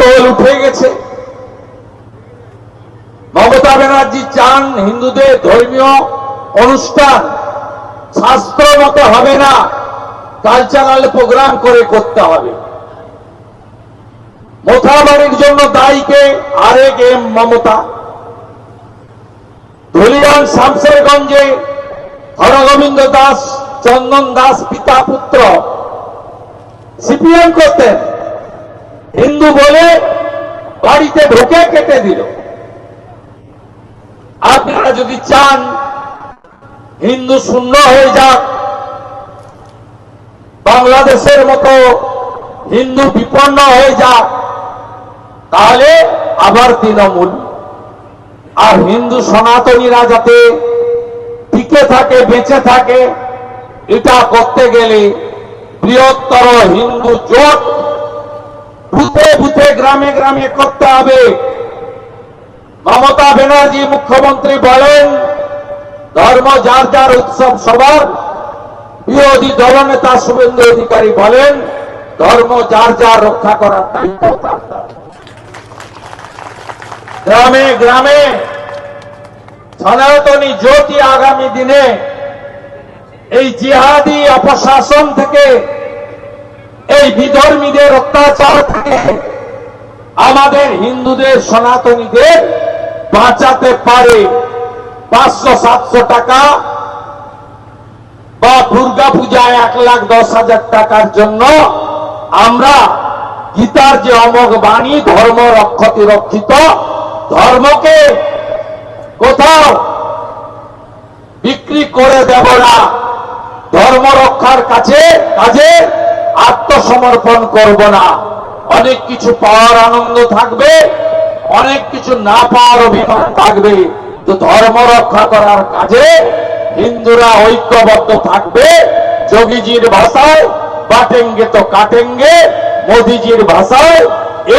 Toll উঠে গেছে। মমতা ব্যানার্জি চান হিন্দুদের ধর্মীয় অনুষ্ঠান। শাস্ত্র মতো হবে না কালচারাল প্রোগ্রাম করে করতে হবে। মোথাবাড়ির জন্য দায়ীকে আরেক এম মমতা। ধুলিয়ান শামসেরগঞ্জে হরগোবিন্দ দাস, চন্দন দাস পিতা পুত্র। সিপিএম করতেন। হিন্দু বলে বাড়িতে ঢুকে কেটে দিল। আপনারা যদি চান, হিন্দু শূন্য হয়ে যাক, বাংলাদেশের মতো হিন্দু বিপন্ন হয়ে যাক, তাহলে আবার তৃণমূল। আর হিন্দু সনাতনীরা যাতে টিকে থাকে, বেঁচে থাকে, এটা করতে গেলে বৃহত্তর হিন্দু জোট বুথে বুথে গ্রামে গ্রামে করতে হবে মমতা ব্যানার্জি মুখ্যমন্ত্রী বলেন, ধর্ম যার যার উৎসব সবার বিরোধী দলনেতা শুভেন্দু অধিকারী বলেন, ধর্ম যার যার রক্ষা করার দায়িত্ব। গ্রামে গ্রামে সনাতনী জ্যোতি আগামী দিনে এই জিহাদি অপশাসন থেকে এই বিধর্মীদের অত্যাচার থেকে। আমাদের হিন্দুদের, সনাতনীদের বাঁচাতে পারে পাঁচশো, সাতশো টাকা বা দুর্গা পূজায় এক লাখ, দশ হাজার টাকার জন্য আমরা গীতার যে অমোঘ বাণী, ধর্ম রক্ষতি রক্ষিত, ধর্মকে কোথাও বিক্রি করে দেব না। ধর্ম রক্ষার কাছে, কাজে আত্মসমর্পণ করব না। অনেক কিছু পাওয়ার আনন্দ থাকবে, অনেক কিছু না পাওয়ার অভিমান থাকবে। তো ধর্ম রক্ষা করার কাজে হিন্দুরা ঐক্যবদ্ধ থাকবে। যোগীজির ভাষায়, বাটেঙ্গে তো কাটেঙ্গে, মোদিজির ভাষায়,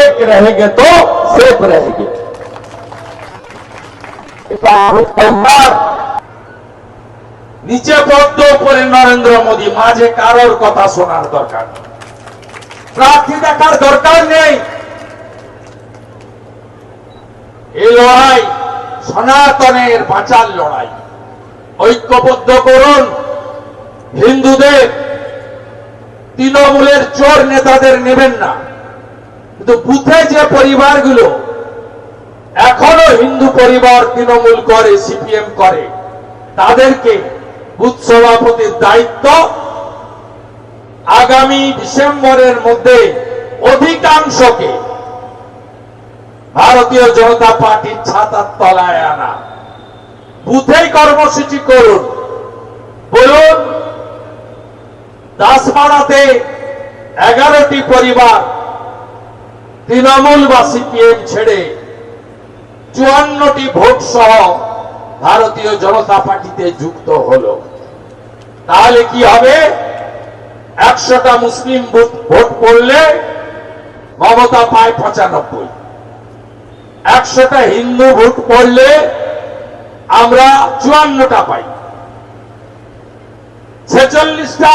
এক রহেগে তো সেফ রহেগে। নিচে পদ্ম উপরে নরেন্দ্র মোদী মাঝে কারোর কথা শোনার দরকার প্রার্থী দেখার দরকার নেই। এই লড়াই সনাতনের বাঁচার লড়াই। ঐক্যবদ্ধ করুন হিন্দুদের। তৃণমূলের চোর নেতাদের নেবেন না। কিন্তু বুথে যে পরিবারগুলো এখনও হিন্দু পরিবার তৃণমূল করে, সিপিএম করে, তাদেরকে বুথ সভাপতির দায়িত্ব আগামী ডিসেম্বরের মধ্যে অধিকাংশকে ভারতীয় জনতা পার্টির ছাতার তলায় আনা। বুথেই কর্মসূচি করুন। বলুন, দাসপাড়াতে এগারোটি পরিবার তৃণমূল বা সিপিএম ছেড়ে চুয়ান্নটি ভোট সহ ভারতীয় জনতা পার্টিতে যুক্ত হলো। তাহলে কি হবে? একশোটা মুসলিম ভোট পড়লে মমতা পায় পঁচানব্বই। একশোটা হিন্দু ভোট পড়লে আমরা চুয়ান্নটা পাই। ছেচল্লিশটা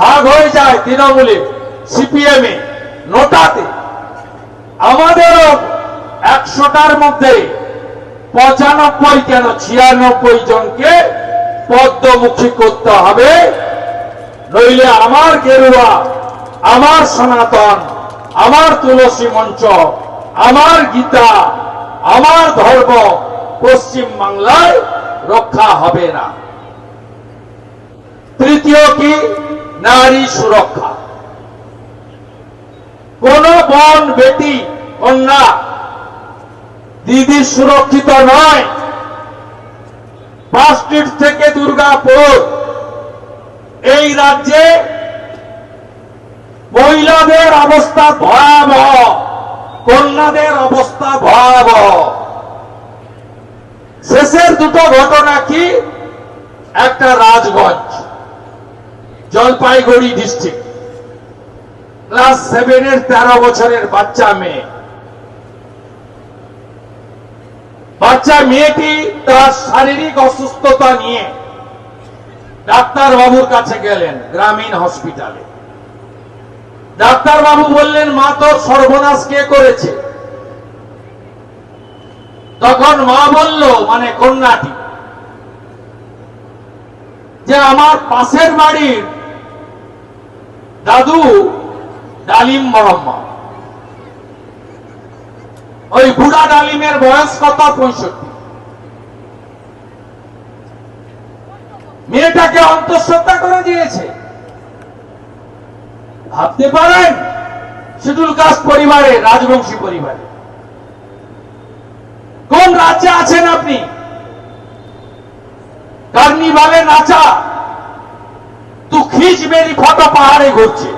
ভাগ হয়ে যায় তৃণমূলে, সিপিএম এ নোটাতে। আমাদেরও একশোটার মধ্যে পঁচানব্বই কেন ছিয়ানব্বই জনকে পদ্মমুখী করতে হবে। নইলে আমার গেরুয়া, আমার সনাতন, আমার তুলসী মঞ্চ, আমার গীতা, আমার ধর্ম পশ্চিম বাংলায় রক্ষা হবে না। তৃতীয় কি? নারী সুরক্ষা। কোন বোন, বেটি, কন্যা দিদি সুরক্ষিত নয়। স্ট্রিট থেকে দুর্গাপুর। এই রাজ্যে মহিলাদের অবস্থা ভয়াবহ, কন্যাদের অবস্থা ভয়াবহ। শেষের দুটো ঘটনা কি? একটা রাজগঞ্জ, জলপাইগুড়ি ডিস্ট্রিক্ট ক্লাস সেভেনের তেরো বছরের বাচ্চা মেয়ে। বাচ্চা মেয়েটি তার শারীরিক অসুস্থতা নিয়ে ডাক্তার বাবুর কাছে গেলেন, গ্রামীণ হসপিটালে ডাক্তার বাবু বললেন, মা, তোর সর্বনাশ কে করেছে? তখন মা বলল মানে কন্যাটি, যে আমার পাশের বাড়ির দাদু ডালিম মোহাম্মদ। ওই বুড়া ডালিমের বয়স কত? পঁয়ষট্টি। মেয়েটাকে অন্তঃসত্ত্বা করে দিয়েছে। ভাবতে পারেন শিডুল কাস্ট পরিবারে, রাজবংশী পরিবারে। কোন রাজ্যে আছেন আপনি? কার্নিভালে নাচা তু খিচ মেরি ফটো পাহাড়ে ঘুরছে।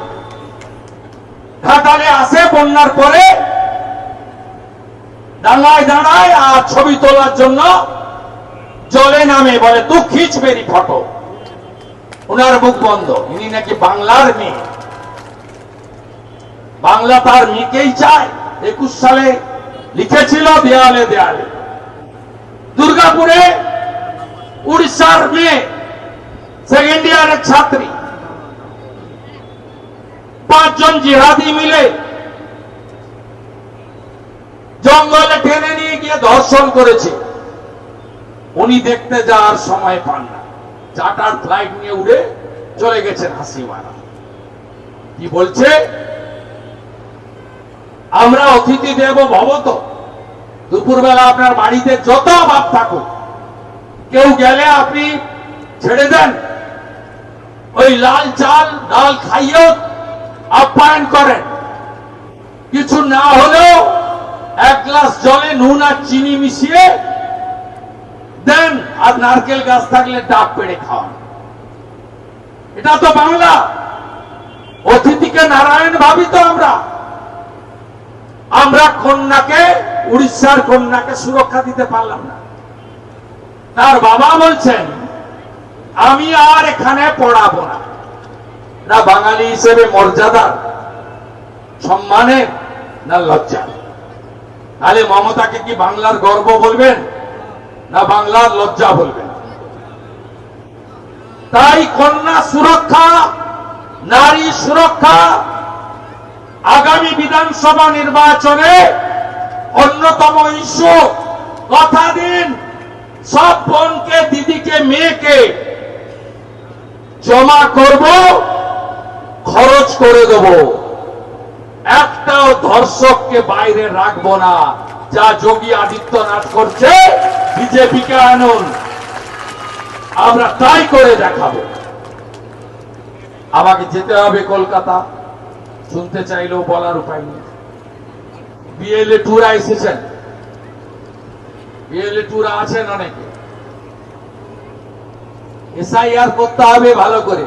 ঘাটালে আসে, বন্যার পরে ডাঙায় দাঁড়ায় আর ছবি তোলার জন্য জলে নামে বলে তু খিচ মেরি ফটো। ওনার মুখ বন্ধ। ইনি নাকি বাংলার মেয়ে। বাংলা তার মেয়েকেই চায়। একুশ সালে লিখেছিল দেয়ালে দেয়ালে। দুর্গাপুরে উড়িষ্যার মেয়ে সেকেন্ড ইয়ারের ছাত্রী। পাঁচজন জিহাদি মিলে জঙ্গলে টেনে নিয়ে গিয়ে ধর্ষণ করেছে। উনি দেখতে যাওয়ার সময় পান না। চার্টার ফ্লাইট নিয়ে উড়ে চলে গেছেন হাসিমারা কি বলছে? আমরা অতিথি দেব ভবত। দুপুরবেলা আপনার বাড়িতে যত ভাব থাকুক, কেউ গেলে আপনি ছেড়ে দেন। ওই লাল চাল, ডাল খাইয়েও আপ্যায়ন করেন। কিছু না হলেও এক গ্লাস জলে নুন আর চিনি মিশিয়ে দেন আর নারকেল গাছ থাকলে ডাব পেড়ে খাওয়ান। এটা তো বাংলা। অতিথিকে নারায়ণ ভাবি তো আমরা। আমরা কন্যাকে, উড়িষ্যার কন্যাকে সুরক্ষা দিতে পারলাম না। তার বাবা বলছেন, আমি আর এখানে পড়াবো না। না বাঙালি হিসেবে মর্যাদা সম্মানের, না লজ্জার। তাহলে মমতাকে কি বাংলার গর্ব বলবেন? না বাংলার লজ্জা বলবেন তাই কন্যা সুরক্ষা, নারী সুরক্ষা আগামী বিধানসভা নির্বাচনে অন্যতম ইস্যু। কথা দিন, সব বোনকে, দিদিকে, মেয়েকে জমা করব, খরচ করে দেব। একটাও ধর্ষককে বাইরে রাখব না। যা যোগী আদিত্যনাথ করছে, বিজেপিকে আনুন। আমরা তাই করে দেখাবো। আমাকে যেতে হবে কলকাতা। শুনতে চাইলেও বলার উপায় নেই। বিএলএ টুরা এসেছেন। বিএলএ টুরা আছেন অনেকে। এসআইআর করতে হবে ভালো করে।